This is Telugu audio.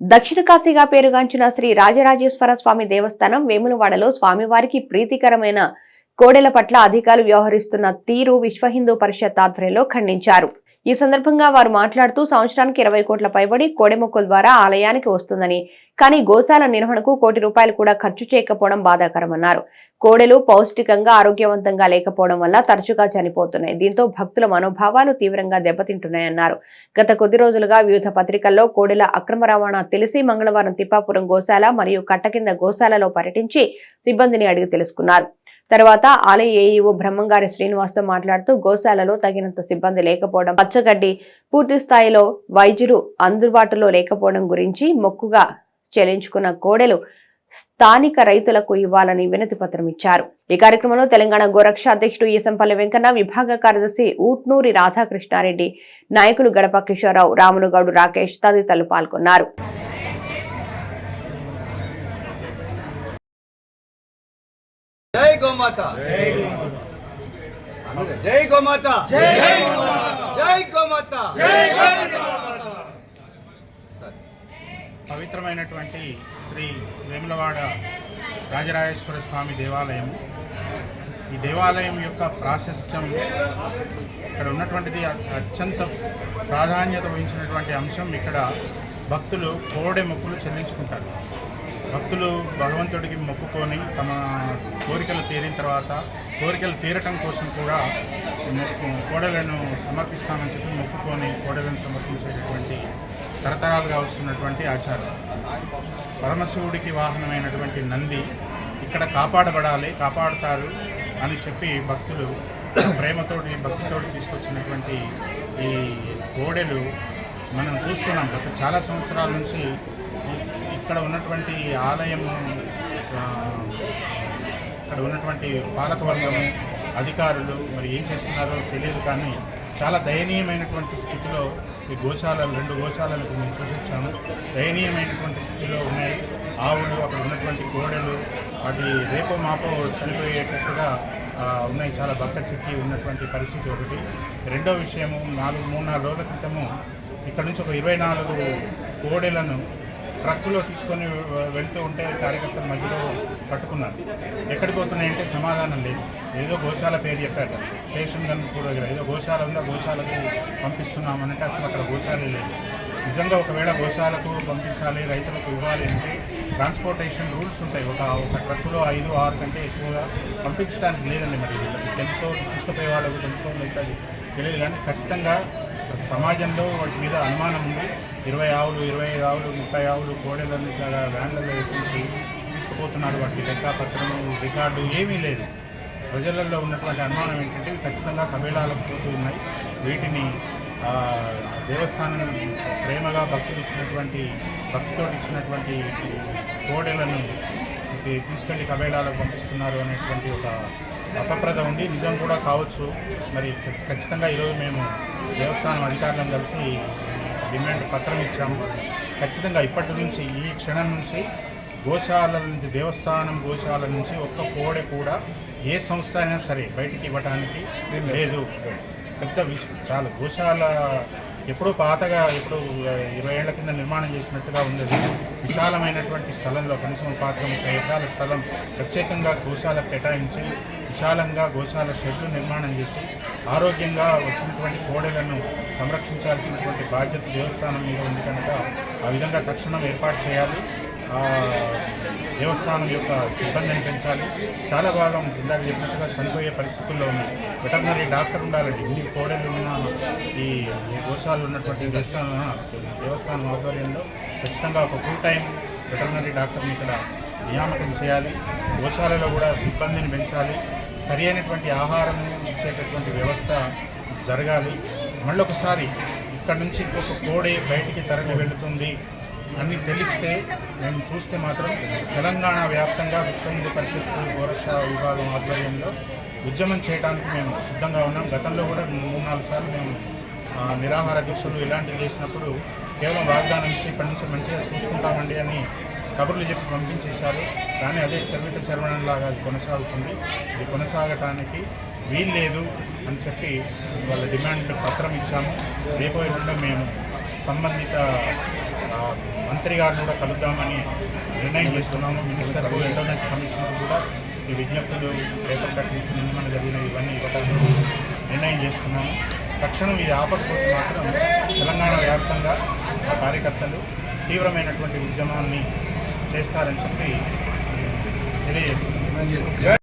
దక్షిణ కాశీగా పేరుగాంచిన శ్రీ రాజరాజేశ్వర స్వామి దేవస్థానం వేములవాడలో స్వామివారికి ప్రీతికరమైన కోడెల పట్ల అధికారులు వ్యవహరిస్తున్న తీరు విశ్వ హిందూ పరిషత్ ఆధ్వర్యంలో ఖండించారు. ఈ సందర్భంగా వారు మాట్లాడుతూ సంవత్సరానికి ఇరవై కోట్ల పైబడి కోడెమొక్కుల ద్వారా ఆలయానికి వస్తుందని కానీ గోశాల నిర్వహణకు కోటి రూపాయలు కూడా ఖర్చు చేయకపోవడం బాధాకరమన్నారు. కోడెలు పౌష్టికంగా ఆరోగ్యవంతంగా లేకపోవడం వల్ల తరచుగా చనిపోతున్నాయి. దీంతో భక్తుల మనోభావాలు తీవ్రంగా దెబ్బతింటున్నాయన్నారు. గత కొద్ది రోజులుగా వివిధ పత్రికల్లో కోడెల అక్రమ రవాణా తెలిసి మంగళవారం తిప్పాపురం గోశాల మరియు కట్టకింద గోశాలలో పర్యటించి సిబ్బందిని అడిగి తెలుసుకున్నారు. తర్వాత ఆలయ ఏఈఓ బ్రహ్మంగారి శ్రీనివాస్తో మాట్లాడుతూ గోశాలలో తగినంత సిబ్బంది లేకపోవడం పచ్చగడ్డి పూర్తి స్థాయిలో వైద్యులు అందుబాటులో లేకపోవడం గురించి మొక్కుగా చెల్లించుకున్న కోడెలు స్థానిక రైతులకు ఇవ్వాలని వినతి పత్రం ఇచ్చారు. ఈ కార్యక్రమంలో తెలంగాణ గోరక్ష అధ్యక్షుడు ఈసంపల్లి వెంకన్న విభాగ కార్యదర్శి ఊట్నూరి రాధాకృష్ణారెడ్డి నాయకులు గడప కిషోరరావు రామునుగౌడు రాకేష్ తదితరులు పాల్గొన్నారు. గోమాత. జై గోమాత. జై గోమాత. పవిత్రమైనటువంటి శ్రీ వేములవాడ రాజరాజేశ్వర స్వామి దేవాలయం ఈ దేవాలయం యొక్క ప్రాశస్త్యం ఇక్కడ ఉన్నటువంటిది అత్యంత ప్రాధాన్యత వహించినటువంటి అంశం. ఇక్కడ భక్తులు కోడె మొక్కులు చెల్లించుకుంటారు. భక్తులు భగవంతుడికి మొక్కుకొని తమ కోరికలు తీరిన తర్వాత కోరికలు తీరటం కోసం కూడా కోడలను సమర్పిస్తామని చెప్పి మొక్కుకొని కోడలను సమర్పించేటటువంటి తరతరాలుగా వస్తున్నటువంటి ఆచారం. పరమశివుడికి వాహనమైనటువంటి నంది ఇక్కడ కాపాడబడాలి కాపాడుతారు అని చెప్పి భక్తులు ప్రేమతోటి భక్తితోటి తీసుకొచ్చినటువంటి ఈ కోడెలు మనం చూస్తున్నాం. గత చాలా సంవత్సరాల నుంచి ఇక్కడ ఉన్నటువంటి ఆలయం ఇక్కడ ఉన్నటువంటి పాలకవర్గము అధికారులు మరి ఏం చేస్తున్నారో తెలియదు కానీ చాలా దయనీయమైనటువంటి స్థితిలో ఈ గోశాలలు రెండు గోశాలలకు మేము చూసొచ్చాము. దయనీయమైనటువంటి స్థితిలో ఉన్నాయి. ఆవులు అక్కడ ఉన్నటువంటి కోడెలు వాటి రేపో మాపో చనిపోయేటట్టుగా ఉన్నాయి. చాలా బక్క చిక్కి ఉన్నటువంటి పరిస్థితి ఒకటి. రెండో విషయము నాలుగు మూడు నాలుగు రోజుల క్రితము ఇక్కడ నుంచి ఒక ఇరవై నాలుగు కోడెలను ట్రక్కులో తీసుకొని వెళ్తూ ఉంటే కార్యకర్తల మధ్యలో పట్టుకున్నారు. ఎక్కడికి పోతున్నాయంటే సమాధానం లేదు. ఏదో గోశాల పేరు చెప్పారు. స్టేషన్ గన్పూర్ దగ్గర ఏదో గోశాల ఉందా? గోశాలకు పంపిస్తున్నామనంటే అసలు అక్కడ గోశాలే లేదు. నిజంగా ఒకవేళ గోశాలకు పంపించాలి రైతులకు ఇవ్వాలి అంటే ట్రాన్స్పోర్టేషన్ రూల్స్ ఉంటాయి. ఒక ఒక ట్రక్కులో ఐదు ఆరు కంటే ఎక్కువగా పంపించడానికి లేదండి మరి. తెలుసో తీసుకుపోయే వాళ్ళకు తెలుసో లేక తెలియదు. కానీ ఖచ్చితంగా సమాజంలో వాటి మీద అనుమానం ఉంది. ఇరవై ఆవులు ఇరవై ఐదు ఆవులు ముప్పై ఆవులు కోడెలను ఇట్లా వ్యాన్లలో ఎక్కించి తీసుకుపోతున్నారు వాటి లెక్క పత్రము రికార్డు ఏమీ లేదు. ప్రజలలో ఉన్నటువంటి అనుమానం ఏంటంటే ఖచ్చితంగా కబేళాలకు పోతూ ఉన్నాయి. వీటిని దేవస్థానం ప్రేమగా భక్తులు ఇచ్చినటువంటి భక్తితో ఇచ్చినటువంటి కోడెలను ఇది తీసుకెళ్ళి కబేళాలకు పంపిస్తున్నారు అనేటువంటి ఒక అపప్రద ఉంది. నిజం కూడా కావచ్చు. మరి ఖచ్చితంగా ఈరోజు మేము దేవస్థానం అధికారులను కలిసి డిమాండ్ పత్రం ఇచ్చాము. ఖచ్చితంగా ఇప్పటి నుంచి ఈ క్షణం నుంచి గోశాల నుంచి దేవస్థానం గోశాల నుంచి ఒక్క కోడె కూడా ఏ సంస్థ అయినా సరే బయటికి ఇవ్వడానికి లేదు. పెద్ద విషయం చాలా. గోశాల ఎప్పుడో పాతగా ఇప్పుడు ఇరవై ఏళ్ళ కింద నిర్మాణం చేసినట్టుగా ఉండేది విశాలమైనటువంటి స్థలంలో కనీసం ఒక ముప్పై ఎకరాల స్థలం ప్రత్యేకంగా గోశాల కేటాయించి విశాలంగా గోశాల షెడ్లు నిర్మాణం చేసి ఆరోగ్యంగా వచ్చినటువంటి కోడెలను సంరక్షించాల్సినటువంటి బాధ్యత దేవస్థానం మీద ఉంది కనుక ఆ విధంగా తక్షణం ఏర్పాటు చేయాలి. దేవస్థానం యొక్క సిబ్బందిని పెంచాలి. చాలా భాగం ఇందాక చెప్పినట్టుగా చనిపోయే పరిస్థితుల్లో ఉన్నాయి వెటర్నరీ డాక్టర్ ఉండాలండి ఇన్ని కోడలు ఉన్న ఈ ఈ గోశాలలో ఉన్నటువంటి దేవస్థానం దేవస్థానం ఆధ్వర్యంలో ఖచ్చితంగా ఒక ఫుల్ టైం వెటర్నరీ డాక్టర్ని ఇక్కడ నియామకం చేయాలి. గోశాలలో కూడా సిబ్బందిని పెంచాలి. సరి అయినటువంటి ఆహారం ఇచ్చేటటువంటి వ్యవస్థ జరగాలి. మళ్ళొకసారి ఇక్కడ నుంచి ఒక కోడి బయటికి తరలి వెళుతుంది అన్నీ తెలిస్తే మేము చూస్తే మాత్రం తెలంగాణ వ్యాప్తంగా విశ్వ హిందూ పరిషత్ గోరక్ష విభాగం ఆధ్వర్యంలో ఉద్యమం చేయడానికి మేము సిద్ధంగా ఉన్నాం. గతంలో కూడా మూడు నాలుగు సార్లు మేము నిరాహార దీక్షలు ఇలాంటివి చేసినప్పుడు కేవలం వాగ్దానం ఇచ్చి ఇప్పటి నుంచి మంచిగా చూసుకుంటామండి అని కబుర్లు చెప్పి పంపించేశారు. కానీ అదే చర్విత లాగా అది కొనసాగుతుంది. ఇది కొనసాగటానికి వీల్లేదు అని చెప్పి వాళ్ళ డిమాండ్ పత్రం ఇచ్చాము. రేపు ఎల్లుండో మేము సంబంధిత మంత్రి గారు గారిని కూడా కలుద్దామని నిర్ణయం చేసుకున్నాము. మినిస్టర్ ఇంటర్నెట్ కమిషనర్ కూడా ఈ విజ్ఞప్తులు పేపర్ కట్టించి నిన్న జరిగిన ఇవన్నీ ఇవ్వడానికి నిర్ణయం చేసుకున్నాము. తక్షణం ఇది ఆపకపోతే మాత్రం తెలంగాణ వ్యాప్తంగా మా కార్యకర్తలు తీవ్రమైనటువంటి ఉద్యమాన్ని చేస్తారని చెప్పి తెలియజేస్తున్నారు